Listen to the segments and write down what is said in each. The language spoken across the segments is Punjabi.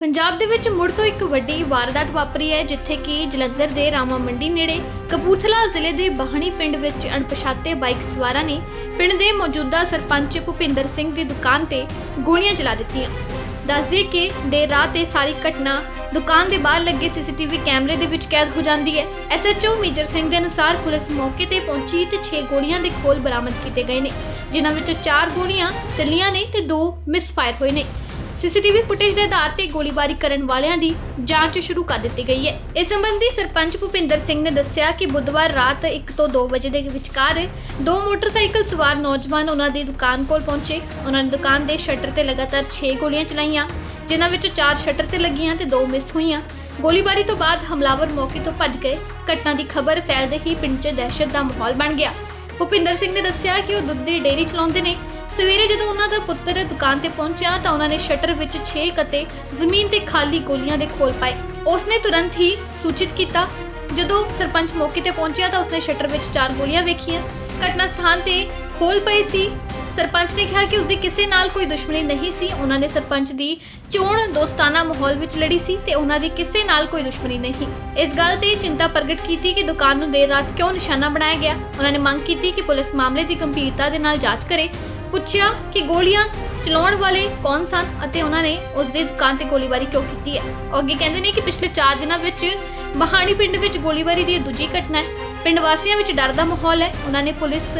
ਪੰਜਾਬ ਦੇ ਵਿੱਚ ਮੁੜ ਤੋਂ ਇੱਕ ਵੱਡੀ ਵਾਰਦਾਤ ਵਾਪਰੀ ਹੈ, ਜਿੱਥੇ ਕਿ ਜਲੰਧਰ ਦੇ ਰਾਮਾ ਮੰਡੀ ਨੇੜੇ ਕਪੂਰਥਲਾ ਜ਼ਿਲ੍ਹੇ ਦੇ ਬਾਹਣੀ ਪਿੰਡ ਵਿੱਚ ਅਣਪਛਾਤੇ ਬਾਈਕ ਸਵਾਰਾਂ ਨੇ ਪਿੰਡ ਦੇ ਮੌਜੂਦਾ ਸਰਪੰਚ ਭੁਪਿੰਦਰ ਸਿੰਘ ਦੀ ਦੁਕਾਨ ਤੇ ਗੋਲੀਆਂ ਚਲਾ ਦਿੱਤੀਆਂ। ਦੱਸਦੇ ਕਿ ਦੇਰ ਰਾਤ ਇਹ ਸਾਰੀ ਘਟਨਾ ਦੁਕਾਨ ਦੇ ਬਾਹਰ ਲੱਗੇ ਸੀਸੀਟੀਵੀ ਕੈਮਰੇ ਦੇ ਵਿੱਚ ਕੈਦ ਹੋ ਜਾਂਦੀ ਹੈ। ਐਸਐਚਓ ਮੇਜਰ ਸਿੰਘ ਦੇ ਅਨੁਸਾਰ ਪੁਲਿਸ ਮੌਕੇ ਤੇ ਪਹੁੰਚੀ ਤੇ 6 ਗੋਲੀਆਂ ਦੇ ਖੋਲ ਬਰਾਮਦ ਕੀਤੇ ਗਏ ਨੇ, ਜਿਨ੍ਹਾਂ ਵਿੱਚੋਂ 4 ਗੋਲੀਆਂ ਚੱਲੀਆਂ ਨੇ ਤੇ 2 ਮਿਸਫਾਇਰ ਹੋਏ ਨੇ। ਸੀਸੀਟੀਵੀ ਫੁਟੇਜ ਦੇ ਆਧਾਰ ਤੇ ਗੋਲੀਬਾਰੀ ਕਰਨ ਵਾਲਿਆਂ ਦੀ ਜਾਂਚ ਸ਼ੁਰੂ ਕਰ ਦਿੱਤੀ ਗਈ ਹੈ। ਇਸ ਸੰਬੰਧੀ ਸਰਪੰਚ ਭੁਪਿੰਦਰ ਸਿੰਘ ਨੇ ਦੱਸਿਆ ਕਿ ਬੁੱਧਵਾਰ ਰਾਤ 1 ਤੋਂ 2 ਵਜੇ ਦੇ ਵਿਚਕਾਰ ਦੋ ਮੋਟਰਸਾਈਕਲ ਸਵਾਰ ਨੌਜਵਾਨ ਉਹਨਾਂ ਦੀ ਦੁਕਾਨ ਕੋਲ ਪਹੁੰਚੇ। ਉਹਨਾਂ ਨੇ ਦੁਕਾਨ ਦੇ ਸ਼ਟਰ ਤੇ ਲਗਾਤਾਰ 6 ਗੋਲੀਆਂ ਚਲਾਈਆਂ, ਜਿਨ੍ਹਾਂ ਵਿੱਚੋਂ 4 ਸ਼ਟਰ ਤੇ ਲੱਗੀਆਂ ਤੇ 2 ਮਿਸ ਹੋਈਆਂ। ਗੋਲੀਬਾਰੀ ਤੋਂ ਬਾਅਦ ਹਮਲਾਵਰ ਮੌਕੇ ਤੋਂ ਭੱਜ ਗਏ। ਘਟਨਾ ਦੀ ਖਬਰ ਫੈਲਦੇ ਹੀ ਪਿੰਡ 'ਚ ਦਹਿਸ਼ਤ ਦਾ ਮਾਹੌਲ ਬਣ ਗਿਆ। ਭੁਪਿੰਦਰ ਸਿੰਘ ਨੇ ਦੱਸਿਆ ਕਿ ਉਹ ਦੁੱਧ ਦੀ ਡੇਅਰੀ ਚਲਾਉਂਦੇ ਨੇ। ਸਵੇਰੇ ਜਦੋਂ ਉਹਨਾਂ ਦਾ ਪੁੱਤਰ ਦੁਕਾਨ ਤੇ ਪਹੁੰਚਿਆ ਤਾਂ ਉਹਨਾਂ ਨੇ ਸ਼ਟਰ ਵਿੱਚ 6 ਕਤੇ ਜ਼ਮੀਨ ਤੇ ਖਾਲੀ ਗੋਲੀਆਂ ਦੇ ਖੋਲ ਪਾਏ। ਉਸਨੇ ਤੁਰੰਤ ਹੀ ਸੂਚਿਤ ਕੀਤਾ। ਜਦੋਂ ਸਰਪੰਚ ਮੌਕੇ ਤੇ ਪਹੁੰਚਿਆ ਤਾਂ ਉਸਨੇ ਸ਼ਟਰ ਵਿੱਚ 4 ਗੋਲੀਆਂ ਵੇਖੀਆਂ। ਘਟਨਾ ਸਥਾਨ ਤੇ ਖੋਲ ਪਏ ਸੀ। ਸਰਪੰਚ ਨੇ ਕਿਹਾ ਕਿ ਉਸਦੀ ਕਿਸੇ ਨਾਲ ਕੋਈ ਦੁਸ਼ਮਣੀ ਨਹੀਂ ਸੀ। ਉਹਨਾਂ ਨੇ ਸਰਪੰਚ ਦੀ ਚੋਣ ਦੋਸਤਾਨਾ ਮਾਹੌਲ ਵਿੱਚ ਲੜੀ ਸੀ ਤੇ ਉਹਨਾਂ ਦੀ ਕਿਸੇ ਨਾਲ ਕੋਈ ਦੁਸ਼ਮਣੀ ਨਹੀਂ। ਇਸ ਗੱਲ ਤੇ ਚਿੰਤਾ ਪ੍ਰਗਟ ਕੀਤੀ ਕਿ ਦੁਕਾਨ ਨੂੰ ਦੇਰ ਰਾਤ ਕਿਉਂ ਨਿਸ਼ਾਨਾ ਬਣਾਇਆ ਗਿਆ। ਉਹਨਾਂ ਨੇ ਮੰਗ ਕੀਤੀ ਕਿ ਪੁਲਿਸ ਮਾਮਲੇ ਦੀ ਗੰਭੀਰਤਾ ਦੇ ਨਾਲ ਜਾਂਚ ਕਰੇ। ਪੁੱਛਿਆ ਕਿ ਗੋਲੀਆਂ ਚਲਾਉਣ ਵਾਲੇ ਕੌਣ ਸਨ ਅਤੇ ਉਹਨਾਂ ਨੇ ਉਸ ਦੀ ਦੁਕਾਨ ਤੇ ਗੋਲੀਬਾਰੀ ਕਿਉਂ ਕੀਤੀ ਹੈ? ਉਹ ਅੱਗੇ ਕਹਿੰਦੇ ਨੇ ਕਿ ਪਿਛਲੇ 4 ਦਿਨਾਂ ਵਿੱਚ ਬਹਾਣੀ ਪਿੰਡ ਵਿੱਚ ਗੋਲੀਬਾਰੀ ਦੀ ਇਹ ਦੂਜੀ ਘਟਨਾ ਹੈ। ਪਿੰਡ ਵਾਸੀਆਂ ਵਿੱਚ ਡਰ ਦਾ ਮਾਹੌਲ ਹੈ। ਉਹਨਾਂ ਨੇ police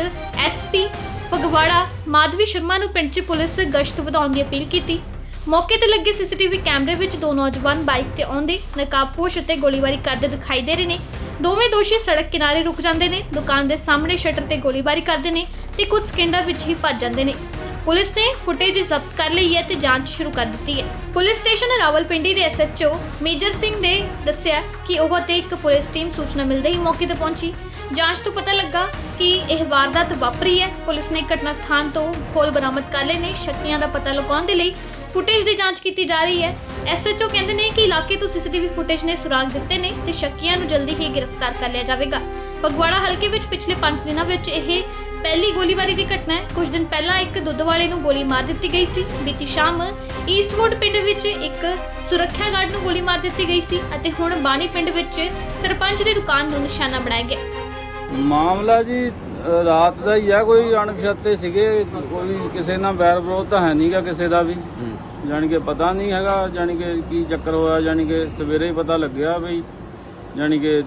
S P Phagwara, Madhavi Sharma ਨੂੰ ਪਿੰਡ 'ਚ ਪੁਲਿਸ ਗਸ਼ਤ ਵਧਾਉਣ ਦੀ ਅਪੀਲ ਕੀਤੀ। ਮੌਕੇ ਤੇ ਲੱਗੇ ਸੀਸੀਟੀਵੀ ਕੈਮਰੇ ਵਿੱਚ ਦੋ ਨੌਜਵਾਨ ਬਾਈਕ ਤੇ ਆਉਂਦੇ ਨਕਾਬਪੋਸ਼ ਅਤੇ ਗੋਲੀਬਾਰੀ ਕਰਦੇ ਦਿਖਾਈ ਦੇ ਰਹੇ ਨੇ। ਦੋਵੇਂ ਦੋਸ਼ੀ ਸੜਕ ਕਿਨਾਰੇ ਰੁਕ ਜਾਂਦੇ ਨੇ। ਦੁਕਾਨ ਦੇ ਸਾਹਮਣੇ ਸ਼ਟਰ ਤੇ ਗੋਲੀਬਾਰੀ ਕਰਦੇ ਨੇ। ਤੇ ਕੁਝ ਸਕਿੰਟਾਂ ਵਿੱਚ ਹੀ ਭੱਜ ਜਾਂਦੇ ਨੇ। ਪੁਲਿਸ ਨੇ ਫੁਟੇਜ ਜ਼ਬਤ ਕਰ ਲਈ ਹੈ ਤੇ ਜਾਂਚ ਸ਼ੁਰੂ ਕਰ ਦਿੱਤੀ ਹੈ। ਪੁਲਿਸ ਸਟੇਸ਼ਨ ਰਾਵਲਪਿੰਡੀ ਦੇ ਐਸਐਚਓ ਮੇਜਰ ਸਿੰਘ ਨੇ ਦੱਸਿਆ ਕਿ ਉਹ ਤੇ ਇੱਕ ਪੁਲਿਸ ਟੀਮ ਸੂਚਨਾ ਮਿਲਦੇ ਹੀ ਮੌਕੇ ਤੇ ਪਹੁੰਚੀ। ਜਾਂਚ ਤੋਂ ਪਤਾ ਲੱਗਾ ਕਿ ਇਹ ਵਾਰਦਾਤ ਵਾਪਰੀ ਹੈ। ਪੁਲਿਸ ਨੇ ਘਟਨਾ ਸਥਾਨ ਤੋਂ ਖੋਲ ਬਰਾਮਦ ਕਰ ਲਏ ਨੇ। ਸ਼ੱਕੀਆਂ ਦਾ ਪਤਾ ਲਗਾਉਣ ਦੇ ਲਈ ਫੁਟੇਜ ਦੀ ਜਾਂਚ ਕੀਤੀ ਜਾ ਰਹੀ ਹੈ। ਐਸਐਚਓ ਕਹਿੰਦੇ ਨੇ ਕਿ ਇਲਾਕੇ ਤੋਂ ਸੀਸੀਟੀਵੀ ਫੁਟੇਜ ਨੇ ਸੁਰਾਗ ਦਿੱਤੇ ਨੇ ਤੇ ਸ਼ੱਕੀਆਂ ਨੂੰ ਜਲਦੀ ਹੀ ਗ੍ਰਿਫਤਾਰ ਕਰ ਲਿਆ ਜਾਵੇਗਾ। ਫਗਵਾੜਾ ਹਲਕੇ ਵਿੱਚ ਪਿਛਲੇ 5 ਦਿਨਾਂ ਵਿੱਚ ਇਹ ਪਹਿਲੀ ਗੋਲੀਬਾਰੀ ਦੀ ਘਟਨਾ ਹੈ। ਕੁਝ ਦਿਨ ਪਹਿਲਾਂ ਇੱਕ ਦੁੱਧ ਵਾਲੇ ਨੂੰ ਗੋਲੀ ਮਾਰ ਦਿੱਤੀ ਗਈ ਸੀ। ਬੀਤੀ ਸ਼ਾਮ ਈਸਟਵੁੱਡ ਪਿੰਡ ਵਿੱਚ ਇੱਕ ਸੁਰੱਖਿਆ ਗਾਰਡ ਨੂੰ ਗੋਲੀ ਮਾਰ ਦਿੱਤੀ ਗਈ ਸੀ ਅਤੇ ਹੁਣ ਬਾਣੀ ਪਿੰਡ ਵਿੱਚ ਸਰਪੰਚ ਦੀ ਦੁਕਾਨ ਨੂੰ ਨਿਸ਼ਾਨਾ ਬਣਾਇਆ ਗਿਆ। ਮਾਮਲਾ ਜੀ ਅ, ਰਾਤ ਦਾ ਹੀ ਆ। ਕੋਈ ਅਣਪਛਾਤੇ ਸੀਗੇ। ਕੋਈ ਕਿਸੇ ਨਾਲ ਵੈਰ ਵਿਰੋਧ ਤਾਂ ਹੈ ਨਹੀਂਗਾ ਕਿਸੇ ਦਾ ਵੀ। ਜਾਣੀ ਕਿ ਪਤਾ ਨਹੀਂ ਹੈਗਾ ਜਾਣੀ ਕਿ ਕੀ ਚੱਕਰ ਹੋਇਆ ਜਾਣੀ ਕਿ ਸਵੇਰੇ ਹੀ ਪਤਾ ਲੱਗਿਆ ਬਈ ਜਾਣੀ ਕਿ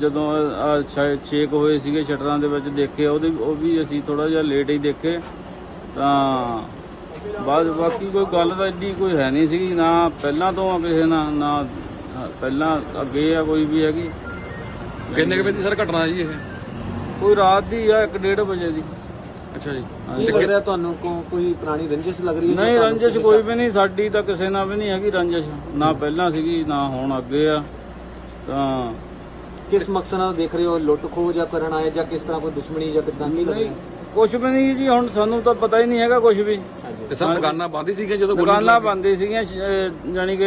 ਜਦੋਂ ਆ ਛੇਕ ਹੋਏ ਸੀਗੇ ਸ਼ਟਰਾਂ ਦੇ ਵਿੱਚ ਦੇਖੇ ਉਹਦੇ ਉਹ ਵੀ ਅਸੀਂ ਥੋੜਾ ਜਿਹਾ ਲੇਟ ਹੀ ਦੇਖੇ। ਤਾਂ ਬਾਅਦ ਬਾਕੀ ਕੋਈ ਗੱਲ ਤਾਂ ਏਡੀ ਕੋਈ ਹੈ ਨਹੀਂ ਸੀਗੀ ਨਾ ਪਹਿਲਾਂ ਤੋਂ ਆ ਕਿਸੇ ਨਾਲ ਨਾ ਅ, ਪਹਿਲਾਂ ਅੱਗੇ ਆ ਕੋਈ ਵੀ ਹੈਗੀ। ਕਿੰਨੇ ਕੁ ਵਜੇ ਦੀ ਸਰ ਘਟਨਾ ਜੀ ਇਹ? ਕੋਈ ਰਾਤ ਦੀ ਆ 1:30 ਵਜੇ ਦੀ। ਅੱਛਾ ਜੀ। ਕੀ ਲੱਗ ਰਿਹਾ ਤੁਹਾਨੂੰ? ਕੋਈ ਪੁਰਾਣੀ ਰੰਜਿਸ਼ ਲੱਗ ਰਹੀ ਹੈ ਨਹੀਂ ਰੰਜਿਸ਼ ਕੋਈ ਵੀ ਨਹੀਂ ਸਾਡੀ ਤਾਂ ਕਿਸੇ ਨਾਲ ਵੀ ਨਹੀਂ ਹੈਗੀ ਰੰਜਿਸ਼। ਨਾ ਪਹਿਲਾਂ ਸੀਗੀ ਨਾ ਹੁਣ ਅੱਗੇ ਆ। ਤਾਂ ਕਿਸ ਮਕਸਦ ਨਾਲ ਦੇਖ ਰਹੇ ਹੋ? ਲੁੱਟ ਖੋਹ ਜਾਂ ਕਰਨ ਆਏ ਜਾਂ ਕਿਸ ਤਰ੍ਹਾਂ ਕੋਈ ਦੁਸ਼ਮਣੀ ਜਾਂ ਕਿਦਾਂ ਕੀ ਲੱਗ ਨਹੀਂ ਕੁਝ ਵੀ ਨਹੀਂ ਜੀ ਹੁਣ ਸਾਨੂੰ ਤਾਂ ਪਤਾ ਹੀ ਨਹੀਂ ਹੈਗਾ ਕੁਝ ਵੀ। ਤੇ ਸਰ ਦੁਕਾਨਾਂ ਬੰਦ ਹੀ ਸੀਗੀਆਂ ਜਦੋਂ ਗੋਲੀ ਦੁਕਾਨਾਂ ਬੰਦ ਹੀ ਸੀਗੀਆਂ ਸ਼- ਜਾਣੀ ਕਿ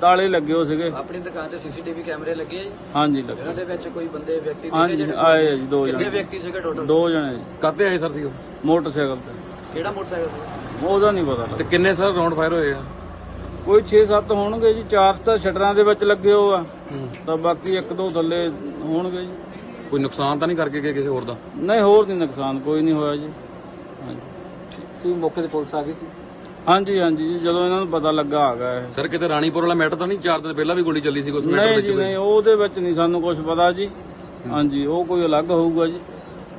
ਤਾਲੇ ਲੱਗੇ ਹੋ ਸੀਗੇ। ਆਪਣੀ ਦੁਕਾਨ ਤੇ ਸੀਸੀਟੀਵੀ ਕੈਮਰੇ ਲੱਗੇ ਆ ਜੀ? ਹਾਂਜੀ ਲੱਗੇ। ਇਹਨਾਂ ਦੇ ਵਿੱਚ ਕੋਈ ਬੰਦੇ ਵਿਅਕਤੀ ਦਿਸੇ ਹਾਂਜੀ ਜਿਹੜੇ? ਆਏ ਆ ਜੀ ਦੋ ਕਿੰਨੇ ਜਣੇ। ਵਿਅਕਤੀ ਸੀਗੇ ਟੋਟਲ ਦੋ ਜਣੇ ਜੀ, ਕਰਦੇ ਆਏ ਸਰ ਸੀ ਉਹ? ਮੋਟਰਸਾਈਕਲ ਤੇ। ਕਿਹੜਾ ਮੋਟਰਸਾਈਕਲ ਸੀ ਉਹਦਾ ਨਹੀਂ ਪਤਾ ਤੇ ਕਿੰਨੇ ਸਰ ਰਾਉਂਡ ਫਾਇਰ ਹੋਏ ਆ? ਕੋਈ 6-7 ਹੋਣਗੇ ਜੀ ਚਾਰ ਤਾਂ ਸ਼ਟਰਾਂ ਦੇ ਵਿੱਚ ਲੱਗੇ ਹੋ ਆ। ਤਾਂ ਬਾਕੀ ਇੱਕ ਦੋ ਥੱਲੇ ਹੋਣਗੇ ਜੀ। ਕੋਈ ਨੁਕਸਾਨ ਤਾਂ ਨਹੀਂ ਕਰਕੇ ਗਏ ਕਿਸੇ ਹੋਰ ਦਾ? ਨਹੀਂ ਹੋਰ ਨਹੀਂ ਨੁਕਸਾਨ ਕੋਈ ਨਹੀਂ ਹੋਇਆ ਜੀ। ਹਾਂਜੀ। ਕੀ ਮੌਕੇ ਤੇ ਪੁਲਿਸ ਆ ਗਈ ਸੀ? ਹਾਂਜੀ ਹਾਂਜੀ ਜੀ ਜਦੋਂ ਇਹਨਾਂ ਨੂੰ ਪਤਾ ਲੱਗਾ ਆ ਗਿਆ ਇਹ। ਸਰ ਕਿਤੇ ਰਾਣੀਪੁਰ ਵਾਲਾ ਮੈਟਰ ਤਾਂ ਨਹੀਂ? ਚਾਰ ਦਿਨ ਪਹਿਲਾਂ ਵੀ ਗੋਲੀ ਚੱਲੀ ਸੀ ਉਸ ਮੈਟਰ ਨਹੀਂ ਵਿੱਚ ਜੀ ਕੋਈ? ਨਹੀਂ ਉਹਦੇ ਵਿੱਚ ਨਹੀਂ ਸਾਨੂੰ ਕੁਝ ਪਤਾ ਜੀ। ਹਾਂਜੀ ਉਹ ਕੋਈ ਅਲੱਗ ਹੋਊਗਾ ਜੀ।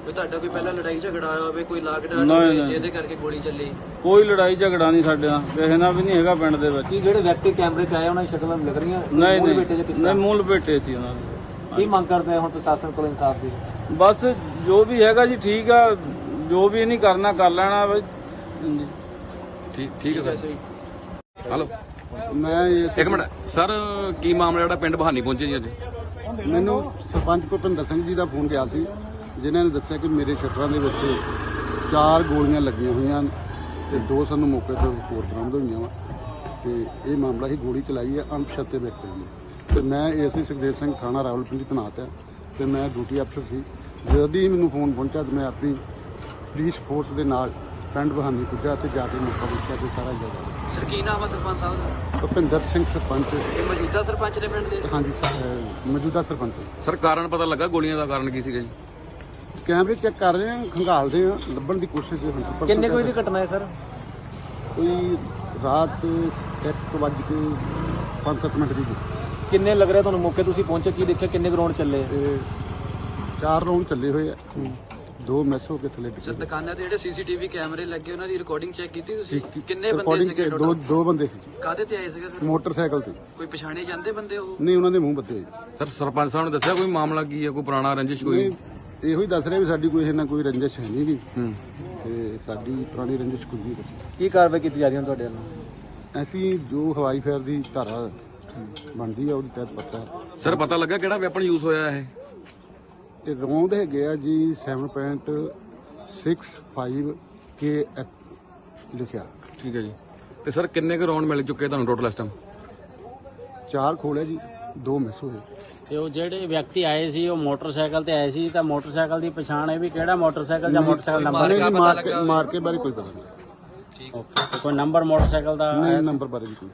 ਕੋਈ ਤੁਹਾਡਾ ਕੋਈ ਪਹਿਲਾਂ ਲੜਾਈ ਝਗੜਾ ਹੋਇਆ ਹੋਵੇ ਕੋਈ ਲਾਕਡਾਊਨ ਨਹੀਂ, ਹੋਵੇ ਨਹੀਂ। ਜਿਹਦੇ ਕਰਕੇ ਗੋਲੀ ਚੱਲੀ। ਕੋਈ ਲੜਾਈ ਝਗੜਾ ਨਹੀਂ ਸਾਡੇ ਨਾਲ ਕਿਸੇ ਨਾਲ ਵੀ ਨਹੀਂ ਹੈਗਾ ਪਿੰਡ ਦੇ ਵਿੱਚ। ਕੀ ਜਿਹੜੇ ਵਿਅਕਤੀ ਕੈਮਰੇ 'ਚ ਆਏ ਉਹਨਾਂ ਦੀ ਸ਼ਕਲਾਂ ਲੱਗ ਰਹੀਆਂ? ਨਹੀਂ ਮੂਲ ਨਹੀਂ। ਬੇਟੇ ਜਾਂ ਕਿਸ ਨਹੀਂ ਮੂਲ ਬੇਟੇ ਸੀ ਉਹਨਾਂ ਦੇ। ਕੀ ਮੰਗ ਕਰਦੇ ਆ ਹੁਣ ਪ੍ਰਸ਼ਾਸਨ ਕੋਲ ਇਨਸਾਫ ਦੀ? ਬਸ ਜੋ ਵੀ ਹੈਗਾ ਜੀ ਠੀਕ ਆ। ਜੋ ਵੀ ਨਹੀਂ ਕਰਨਾ ਕਰ ਲੈਣਾ ਬਈ। ਹਾਂਜੀ। ਠੀਕ ਠੀਕ ਹੈ ਸਰ। ਹਲੋ ਮੈਂ ਇਸ ਇੱਕ ਮਿੰਟ। ਸਰ ਕੀ ਮਾਮਲਾ ਜਿਹੜਾ ਪਿੰਡ ਬਹਾਨੀ ਪਹੁੰਚੇ ਜੀ ਅੱਜ? ਮੈਨੂੰ ਸਰਪੰਚ ਭੁਪਿੰਦਰ ਸਿੰਘ ਜੀ ਦਾ ਫੋਨ ਗਿਆ ਸੀ। ਜਿਨ੍ਹਾਂ ਨੇ ਦੱਸਿਆ ਕਿ ਮੇਰੇ ਸ਼ਟਰਾਂ ਦੇ ਵਿੱਚ ਚਾਰ ਗੋਲੀਆਂ ਲੱਗੀਆਂ ਹੋਈਆਂ ਹਨ ਤੇ ਦੋ ਸਾਨੂੰ ਮੌਕੇ ਤੇ ਹੋਰ ਬਰਾਮਦ ਹੋਈਆਂ ਵਾ। ਤੇ ਇਹ ਮਾਮਲਾ ਹੀ ਗੋਲੀ ਚਲਾਈ ਹੈ ਅਣਪਛਾਤੇ ਵਿਅਕਤੀ ਨੇ। ਤੇ ਮੈਂ ਏਸੀ ਸੁਖਦੇਵ ਸਿੰਘ ਥਾਣਾ ਰਾਵਲਪਿੰਡੀ ਤੈਨਾਤ ਹੈ ਤੇ ਮੈਂ ਡਿਊਟੀ ਅਫਸਰ ਸੀ। ਜਦ ਹੀ ਮੈਨੂੰ ਫੋਨ ਪਹੁੰਚਿਆ ਤੇ ਮੈਂ ਆਪਣੀ ਪੁਲਿਸ ਫੋਰਸ ਦੇ ਨਾਲ ਪਿੰਡ ਬਹਾਨੀ ਪੁੱਜਾ ਤੇ ਜਾ ਕੇ ਮੌਕਾ ਦੇਖਿਆ ਤੇ ਸਾਰਾ ਜਗ੍ਹਾ ਸਰ ਕੀ ਨਾਮ ਆ ਸਰਪੰਚ ਸਾਹਿਬ ਦਾ? ਭੁਪਿੰਦਰ ਸਿੰਘ ਸਰਪੰਚ। ਇਹ ਮੌਜੂਦਾ ਸਰਪੰਚ ਨੇ ਪਿੰਡ ਦੇ? ਹਾਂਜੀ ਸ- ਅਹ ਮੌਜੂਦਾ ਸਰਪੰਚ। ਸਰ ਕਾਰਨ ਪਤਾ ਲੱਗਾ ਗੋਲੀਆਂ ਦਾ ਕਾਰਨ ਕੀ ਸੀਗਾ ਜੀ? ਕੈਮਰੇ ਚੈੱਕ ਕਰ ਰਹੇ ਹਾਂ ਖੰਗਾਲਦੇ ਹਾਂ ਲੱਭਣ ਦੀ ਕੋਸ਼ਿਸ਼ ਹੁਣ ਪਰਸੋਂ ਕਿੰਨੇ ਕੋਈ ਦੀ ਘਟਨਾ ਹੈ ਸਰ? ਕੋਈ ਰਾਤ 1 ਵਜੇ ਕੇ 5-7 ਮਿੰਟ ਦੀ। ਕਿੰਨੇ ਲੱਗ ਰਿਹਾ ਤੁਹਾਨੂੰ ਮੌਕੇ ਤੁਸੀਂ ਪਹੁੰਚੇ? ਕੀ ਦੇਖਿਆ? ਕਿੰਨੇ ਗਰਾਊਂਡ ਚੱਲੇ ਤੇ ਚਾਰ ਰਾਉਂਡ ਚੱਲੇ ਹੋਏ ਆ। ਦੋ ਮਿਸ ਹੋ ਕੇ ਥੱਲੇ ਸਰ ਡਿੱਗੇ ਦੁਕਾਨਾਂ ਤੇ ਜਿਹੜੇ ਸੀਸੀਟੀਵੀ ਕੈਮਰੇ ਲੱਗੇ ਉਹਨਾਂ ਦੀ ਰਿਕਾਰਡਿੰਗ ਚੈੱਕ ਕੀਤੀ ਤੁਸੀਂ? ਕਿੰਨੇ ਬੰਦੇ recording ਸੀਗੇ ਤੇ ਦੋ ਦੋ ਬੰਦੇ ਸੀ। ਕਾਦੇ ਤੇ ਆਏ ਸੀਗੇ ਸਰ? ਮੋਟਰਸਾਈਕਲ ਤੇ। ਕੋਈ ਪਛਾਣੇ ਜਾਂਦੇ ਬੰਦੇ ਉਹ? ਨਹੀਂ ਉਹਨਾਂ ਦੇ ਮੂੰਹ ਬੱਤੇ ਸਰ ਸਰਪੰਚ ਸਾਹਿਬ ਨੇ ਦੱਸਿਆ ਕੋਈ ਮਾਮਲਾ ਕੀ ਹੈ? ਕੋਈ ਪੁਰਾਣਾ ਰੰਜਿਸ਼ ਕੋਈ? ਨਹੀਂ ਇਹੋ ਹੀ ਦੱਸ ਰਿਹਾ ਵੀ ਸਾਡੀ ਕੋਈ ਇਹਨਾਂ ਕੋਈ ਰੰਜਿਸ਼ ਹੈ ਨਹੀਂ ਗੀ। ਹੂੰ। ਤੇ ਸਾਡੀ ਪੁਰਾਣੀ ਰੰਜਿਸ਼ ਕੋਈ ਨਹੀਂ ਦੱਸੀ। ਕੀ ਕਾਰਵਾਈ ਕੀਤੀ ਜਾ ਰਹੀ ਹੈ ਤੁਹਾਡੇ ਵੱਲੋਂ? ਅਸੀਂ ਜੋ ਹਵਾਈ ਫੇਰ ਦੀ ਧਾਰਾ ਬਣਦੀ ਆ ਉਹਦੇ ਤਹਿਤ ਪੱਤਾ। ਸਰ ਪਤਾ ਲੱਗਾ ਕਿਹੜਾ ਵੈਪਨ ਯੂਜ਼ ਹੋਇਆ ਇਹ? ਇਹ ਰੌਂਦ ਹੈਗੇ ਆ ਜੀ 7.65 ਕੇ ਲਿਖਿਆ। ਠੀਕ ਹੈ ਜੀ। ਤੇ ਸਰ ਕਿੰਨੇ ਕੁ ਰਾਉਂਡ ਮਿਲ ਚੁੱਕੇ ਤੁਹਾਨੂੰ ਟੋਟਲ ਇਸ ਟਾਈਮ ਚਾਰ ਖੋਲੇ ਜੀ ਦੋ ਮਿਸ ਹੋਏ। ਤੇ ਉਹ ਜਿਹੜੇ ਵਿਅਕਤੀ ਆਏ ਸੀ ਉਹ ਮੋਟਰਸਾਈਕਲ ਤੇ ਆਏ ਸੀ ਤਾਂ ਮੋਟਰਸਾਈਕਲ ਦੀ ਪਛਾਣ ਹੈ ਵੀ ਕਿਹੜਾ ਮੋਟਰਸਾਈਕਲ ਜਾਂ ਮੋਟਰਸਾਈਕਲ ਨੰਬਰ ਨਹੀਂ ਮਾਰ ਕੇ ਬਾਰੇ ਕੋਈ ਪਤਾ ਨਹੀਂ। ਤੇ ਕੋਈ ਨੰਬਰ ਮੋਟਰਸਾਈਕਲ ਦਾ ਨਹੀਂ ਨੰਬਰ ਬਾਰੇ ਵੀ ਕੋਈ